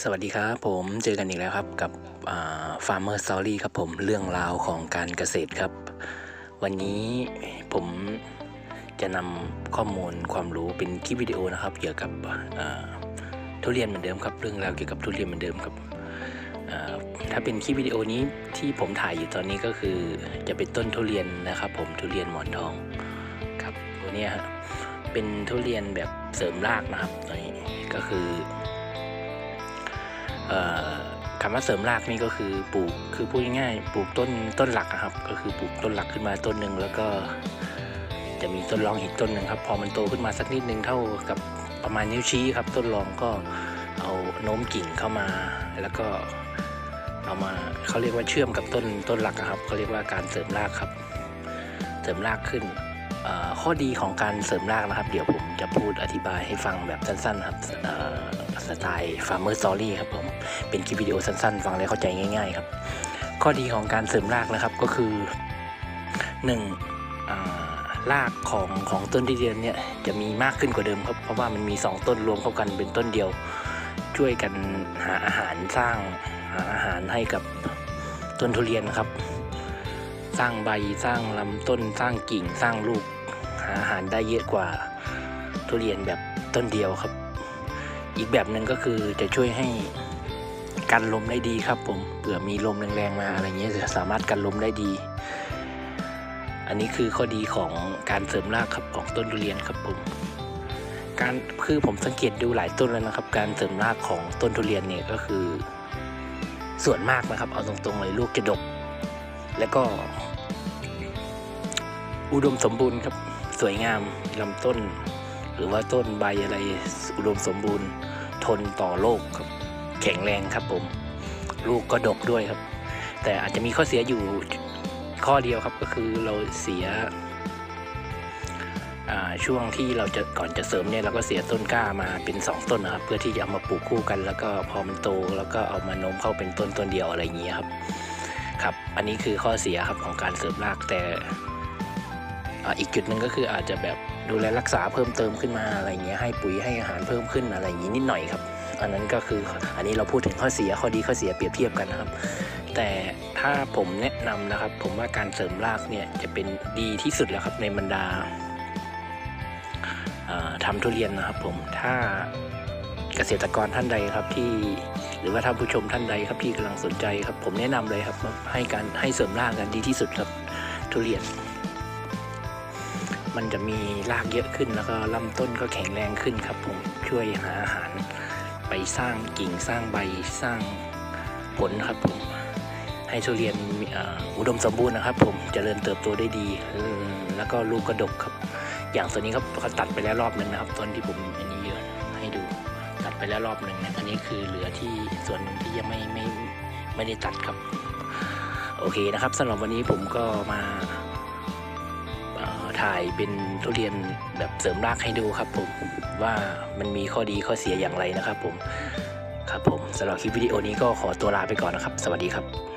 สวัสดีครับผมเจอกันอีกแล้วครับกับฟาร์มเมอร์สตอรี่ครับผมเรื่องราวของการเกษตรครับ วันนี้ผมจะนำข้อมูลความรู้เป็นคลิปวิดีโอนะครับ เกี่ยวกับทุเรียนเหมือนเดิมครับ เรื่องราวเกี่ยวกับทุเรียนเหมือนเดิมครับถ้าเป็นคลิปวิดีโอนี้ที่ผมถ่ายอยู่ตอนนี้ก็คือจะเป็นต้นทุเรียนนะครับ ผมทุเรียนหมอนทองครับตัวนี้ฮะเป็นทุเรียนแบบเสริมรากนะครับตัวนี้ก็คือ คำว่าเสริมรากนี่ก็คือปลูกคือพูดง่ายๆปลูกต้นต้นหลักอะครับ ก็คือปลูกต้นหลักขึ้นมาต้นหนึ่งแล้วก็จะมีต้นรองอีกต้นหนึ่งครับ พอมันโตขึ้นมาสักนิดนึงเท่ากับประมาณนิ้วชี้ครับ ต้นรองก็เอาโน้มกิ่งเข้ามา แล้วก็เอามาเขาเรียกว่าเชื่อมกับต้นต้นหลักอะครับเขาเรียกว่าการเสริมรากครับ เสริมรากขึ้น ข้อดีของการเสริมรากนะครับ เดี๋ยวผมจะพูดอธิบายให้ฟังแบบสั้นๆครับสไตล์ Farmer Story ครับผม เป็นคลิปวิดีโอสั้นๆ ฟังแล้วเข้าใจง่าย ๆ ครับ ข้อดีของการเสริมรากนะครับก็คือหนึ่งรากของของต้นที่เรียนเนี่ยจะมีมากขึ้นกว่าเดิมครับ เพราะว่ามันมี 2 ต้นรวมเข้ากันเป็นต้นเดียว ช่วยกันหาอาหารสร้างหาอาหารให้กับต้นทุเรียนครับ สร้างใบสร้างลำต้นสร้างกิ่งสร้างลูก หาอาหารได้เยอะกว่าทุเรียนแบบต้นเดียวครับ อีกแบบหนึ่งก็คือจะช่วยให้กันลมได้ดีครับผมเผื่อมีลมแรงๆมาอะไรเงี้ยจะสามารถกันลมได้ดี อันนี้คือข้อดีของการเสริมรากครับของต้นทุเรียนครับผมการคือผมสังเกตดูหลายต้นแล้วนะครับ การเสริมรากของต้นทุเรียนเนี่ยก็คือส่วนมากนะครับ เอาตรงๆเลยลูกจะดก แล้วก็ อุดมสมบูรณ์ครับสวยงามลำต้น หรือว่าต้นใบอะไรอุดมสมบูรณ์ ทนต่อโรคครับ แข็งแรงครับผม ลูกก็ดกด้วยครับ แต่อาจจะมีข้อเสียอยู่ข้อเดียวครับก็คือเราเสียช่วงที่เราจะก่อนจะเสริมเนี่ยเราก็เสียต้นกล้ามาเป็น 2 ต้นนะครับ เพื่อที่จะเอามาปลูกคู่กัน แล้วก็พอมันโตแล้วก็เอามาโน้มเข้าเป็นต้นต้นเดียวอะไรอย่างเงี้ยครับ ครับ อันนี้คือข้อเสียครับของการเสริมรากแต่อีกจุดหนึ่งก็คืออาจจะแบบดูแลรักษาเพิ่มเติมขึ้นมาอะไรเงี้ยให้ปุ๋ยให้อาหารเพิ่มขึ้นอะไรอย่างงี้นิดหน่อยครับ อันนั้นก็คืออันนี้เราพูดถึงข้อเสียข้อดีข้อเสียเปรียบเทียบกันนะครับ แต่ถ้าผมแนะนำนะครับ ผมว่าการเสริมรากเนี่ยจะเป็นดีที่สุดแล้วครับในบรรดาเอ่อทำทุเรียนนะครับผมถ้าเกษตรกรท่านใดครับที่ หรือว่าท่านผู้ชมท่านใดครับที่กำลังสนใจครับ ผมแนะนำเลยครับให้การให้เสริมรากกันดีที่สุดครับทุเรียน มันจะมีรากเยอะขึ้นแล้วก็ลำต้นก็แข็งแรงขึ้นครับ ผมช่วยหาอาหาร ไปสร้างกิ่งสร้างใบสร้างผลครับผมให้ทุเรียนอุดมสมบูรณ์นะครับ ผมเจริญเติบโตได้ดี แล้วก็ลูกกระดกครับ อย่างตัวนี้ครับเขาตัดไปแล้วรอบหนึ่งนะครับต้นที่ผม ไปแล้วรอบหนึ่งนะอันนี้คือเหลือที่ส่วนหนึ่งที่ยังไม่ไม่ไม่ได้ตัดครับ โอเคนะครับสำหรับวันนี้ผมก็มาถ่ายเป็นทุเรียนแบบเสริมรากให้ดูครับผมว่ามันมีข้อดีข้อเสียอย่างไรนะครับผมครับผมสำหรับคลิปวิดีโอนี้ก็ขอตัวลาไปก่อนนะครับ สวัสดีครับ